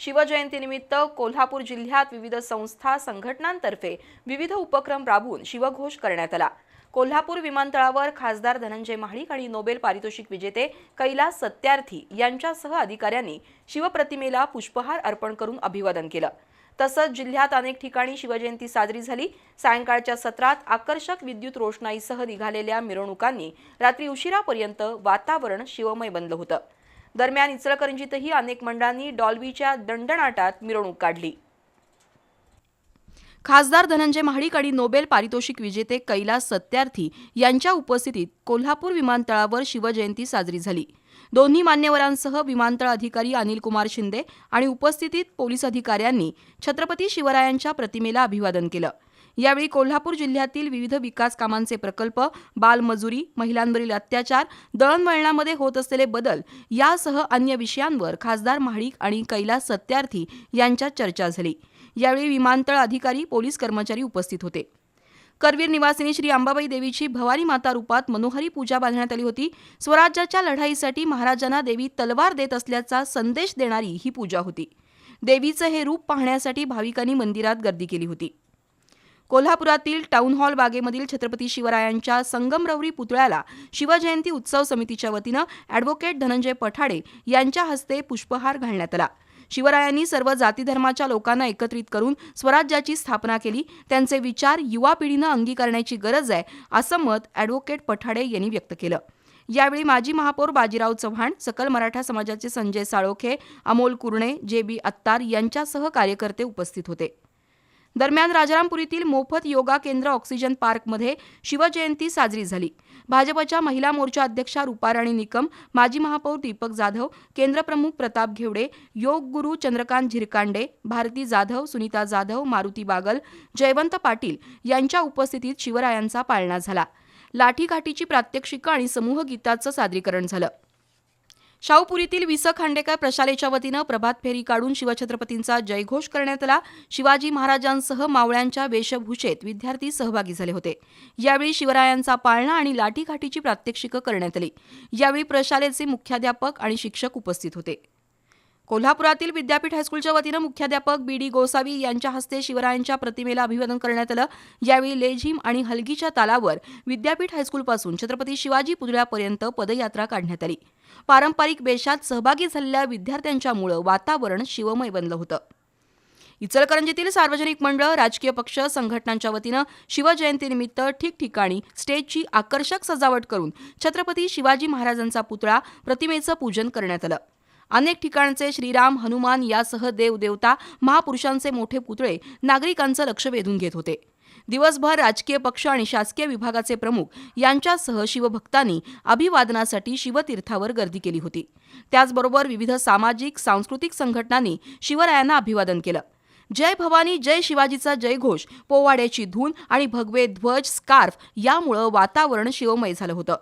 शिवजयंतीनिमित्त कोल्हापूर जिल्ह्यात विविध संस्था संघटनांतर्फे विविध उपक्रम राबवून शिवघोष करण्यात आला. कोल्हापूर विमानतळावर खासदार धनंजय महाडिक आणि नोबेल पारितोषिक विजेते कैलास सत्यार्थी यांच्यासह अधिकाऱ्यांनी शिवप्रतिमेला पुष्पहार अर्पण करून अभिवादन केलं. तसंच जिल्ह्यात अनेक ठिकाणी शिवजयंती साजरी झाली. सायंकाळच्या सत्रात आकर्षक विद्युत रोषणाईसह निघालेल्या मिरवणुकांनी रात्री उशिरापर्यंत वातावरण शिवमय बनलं होतं. दरम्यान इचलकरंजीतही अनेक मंडळांनी डॉल्बीच्या दंडनाटात मिरवणूक काढली. खासदार धनंजय महाडिक आणि नोबेल पारितोषिक विजेते कैलास सत्यार्थी यांच्या उपस्थितीत कोल्हापूर विमानतळावर शिवजयंती साजरी झाली. दोन्ही मान्यवरांसह विमानतळ अधिकारी अनिल कुमार शिंदे आणि उपस्थितीत पोलीस अधिकाऱ्यांनी छत्रपती शिवरायांच्या प्रतिमेला अभिवादन केलं. यावेळी कोल्हापूर जिल्ह्यातील विविध विकास कामांचे प्रकल्प बालमजुरी महिलांवरील अत्याचार दळणवळणामध्ये होत असलेले बदल यासह अन्य विषयांवर खासदार महाडिक आणि कैलास सत्यार्थी यांच्यात चर्चा झाली. यावेळी विमानतळ अधिकारी पोलीस कर्मचारी उपस्थित होते. करवीर निवासिनी श्री अंबाबाई देवीची भवानी माता रूपात मनोहरी पूजा बांधण्यात आली होती. स्वराज्याच्या लढाईसाठी महाराजांना देवी तलवार देत असल्याचा संदेश देणारी ही पूजा होती. देवीचं हे रूप पाहण्यासाठी भाविकांनी मंदिरात गर्दी केली होती. कोल्हापुरातील टाऊन हॉल बागेमधील छत्रपती शिवरायांच्या संगमरवरी पुतळ्याला शिवजयंती उत्सव समितीच्या वतीनं ऍडव्होकेट धनंजय पठाडे यांच्या हस्ते पुष्पहार घालण्यात आला. शिवरायांनी सर्व जातीधर्माच्या लोकांना एकत्रित करून स्वराज्याची स्थापना केली. त्यांचे विचार युवा पिढीनं अंगीकारण्याची गरज आहे असं मत ऍडव्होकेट पठाडे यांनी व्यक्त केलं. यावेळी माजी महापौर बाजीराव चव्हाण सकल मराठा समाजाचे संजय साळोखे अमोल कुरणे जे बी अत्तार यांच्यासह कार्यकर्ते उपस्थित होते. दरम्यान राजारामपुरीतील मोफत योगा केंद्र ऑक्सिजन पार्कमध्ये शिवजयंती साजरी झाली. भाजपच्या महिला मोर्चा अध्यक्षा रुपाराणी निकम माजी महापौर दीपक जाधव केंद्रप्रमुख प्रताप घेवडे योग गुरु चंद्रकांत झिरकांडे भारती जाधव सुनीता जाधव मारुती बागल जयवंत पाटील यांच्या उपस्थितीत शिवरायांचा पाळणा झाला. लाठीकाठीची प्रात्यक्षिकं आणि समूहगीताचं सादरीकरण झालं. शाहूपुरीतील वि स खांडेकर प्रशालेच्या वतीनं प्रभात फेरी काढून शिवछत्रपतींचा जयघोष करण्यात आला. शिवाजी महाराजांसह मावळ्यांच्या वेशभूषेत विद्यार्थी सहभागी झाले होते. यावेळी शिवरायांचा पाळणा आणि लाठीकाठीची प्रात्यक्षिकं करण्यात आली. यावेळी प्रशालेचे मुख्याध्यापक आणि शिक्षक उपस्थित होते. कोल्हापुरातील विद्यापीठ हायस्कूलच्या वतीनं मुख्याध्यापक बी डी गोसावी यांच्या हस्ते शिवरायांच्या प्रतिमेला अभिवादन करण्यात आलं. यावेळी लेझिम आणि हलगीच्या तालावर विद्यापीठ हायस्कूलपासून छत्रपती शिवाजी पुतळ्यापर्यंत पदयात्रा काढण्यात आली. पारंपरिक वेशात सहभागी झालेल्या विद्यार्थ्यांच्यामुळं वातावरण शिवमय बनलं होतं. इचलकरंजीतील सार्वजनिक मंडळ राजकीय पक्ष संघटनांच्या वतीनं शिवजयंतीनिमित्त ठिकठिकाणी स्टेजची आकर्षक सजावट करून छत्रपती शिवाजी महाराजांचा पुतळा प्रतिमेचं पूजन करण्यात आलं. अनेक ठिकाणचे श्रीराम हनुमान यासह देवदेवता महापुरुषांचे मोठे पुतळे नागरिकांचं लक्ष वेधून घेत होते. दिवसभर राजकीय पक्ष आणि शासकीय विभागाचे प्रमुख यांच्यासह शिवभक्तांनी अभिवादनासाठी शिवतीर्थावर गर्दी केली होती. त्याचबरोबर विविध सामाजिक सांस्कृतिक संघटनांनी शिवरायांना अभिवादन केलं. जय भवानी जय शिवाजीचा जयघोष पोवाड्याची धून आणि भगवे ध्वज स्कार्फ यामुळं वातावरण शिवमय झालं होतं.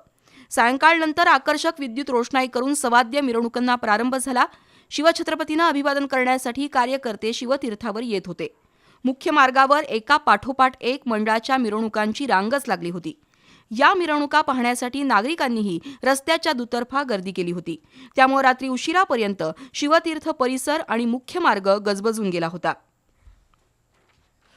सायंकाळनंतर आकर्षक विद्युत रोषणाई करून सवाद्य मिरवणुकांना प्रारंभ झाला. शिवछत्रपतींना अभिवादन करण्यासाठी कार्यकर्ते शिवतीर्थावर येत होते. मुख्य मार्गावर एका पाठोपाठ एक मंडळाच्या मिरवणुकांची रांगच लागली होती. या मिरवणुका पाहण्यासाठी नागरिकांनीही रस्त्याच्या दुतर्फा गर्दी केली होती. त्यामुळे रात्री उशिरापर्यंत शिवतीर्थ परिसर आणि मुख्य मार्ग गजबजून गेला होता.